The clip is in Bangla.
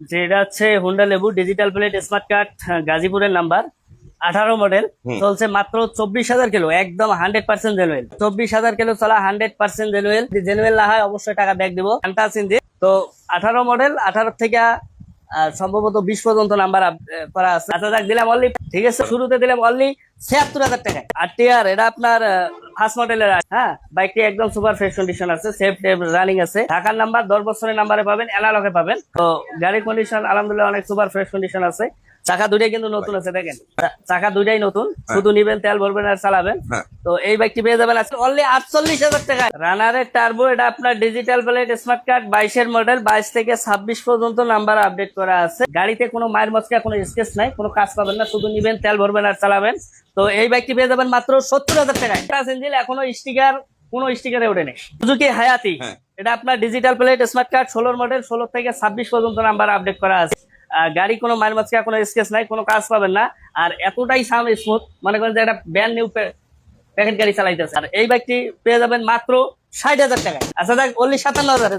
যে এটা হচ্ছে হুন্ডা লেবু ডিজিটাল প্লেট স্মার্ট কার্ড গাজীপুরের নাম্বার আঠারো মডেল চলছে মাত্র চব্বিশ হাজার কিলো একদম হান্ড্রেড পার্সেন্ট জেনুয়েল চব্বিশ হাজার কিলো চলা হান্ড্রেড পার্সেন্ট জেনুয়েল জেনুয়েল না হয় অবশ্যই টাকা ব্যাক দিব। ঘণ্টা তো আঠারো মডেল আঠারো থেকে সম্ভবত বিশ পর্যন্ত নাম্বার করা আছে। আচ্ছা দিলাম অনলি ঠিক আছে? শুরুতে দিলাম অনলি ছিয়াত্তর হাজার টাকা আর টিআর এটা আপনার ফার্স্ট মডেলের হ্যাঁ বাইকটি একদম সুপার ফ্রেশ কন্ডিশন আছে সেফ রানিং আছে। ঢাকার নাম্বার দশ বছরের নাম্বারে পাবেন পাবেন। তো গাড়ির কন্ডিশন আলহামদুলিল্লাহ অনেক সুপার ফ্রেশ কন্ডিশন আছে। চাকা দুটাই কিন্তু নতুন আছে দেখেন। চাকা দুটাই নতুন শুধু নিবেন তেল ভরবেন আর চালাবেন। হ্যাঁ। তো এই বাইকটি পেয়ে যাবেন আজকে অনলি আটচল্লিশ হাজার টাকা রানারের টার্বো এটা আপনার ডিজিটাল প্লেট স্মার্ট কার্ড বাইশের মডেল বাইশ থেকে ছাব্বিশ পর্যন্ত নাম্বার আপডেট করা আছে। গাড়িতে কোনো মায়ের মচকা কোনো স্কেচ নাই কোনো কাজ পাবেন না শুধু নিবেন তেল ভরবেন আর চালাবেন। তো এই বাইকটি পেয়ে যাবেন মাত্র সত্তর হাজার টাকায়। ইঞ্জিন এখনও স্টিকার কোনো স্টিকারে ওঠে নেই সুজুকি হায়াতি হ্যাঁ। এটা আপনার ডিজিটাল প্লেট স্মার্ট কার্ড ষোলোর মডেল ষোলো থেকে ছাব্বিশ পর্যন্ত নাম্বার আপডেট করা আছে। গাড়ি কোনো মায়ের মাঝখানে কোনো স্কেচ নাই কোনো কাজ পাবেন না। আর এতটাই সাউন্ড স্মুথ মনে করেন যে একটা ব্যান্ড নিউ প্যাকেট গাড়ি চালাইতেছে। আর এই বাইকটি পেয়ে যাবেন মাত্র ষাট হাজার টাকায়। আচ্ছা দেখ অনলি সাতান্ন হাজার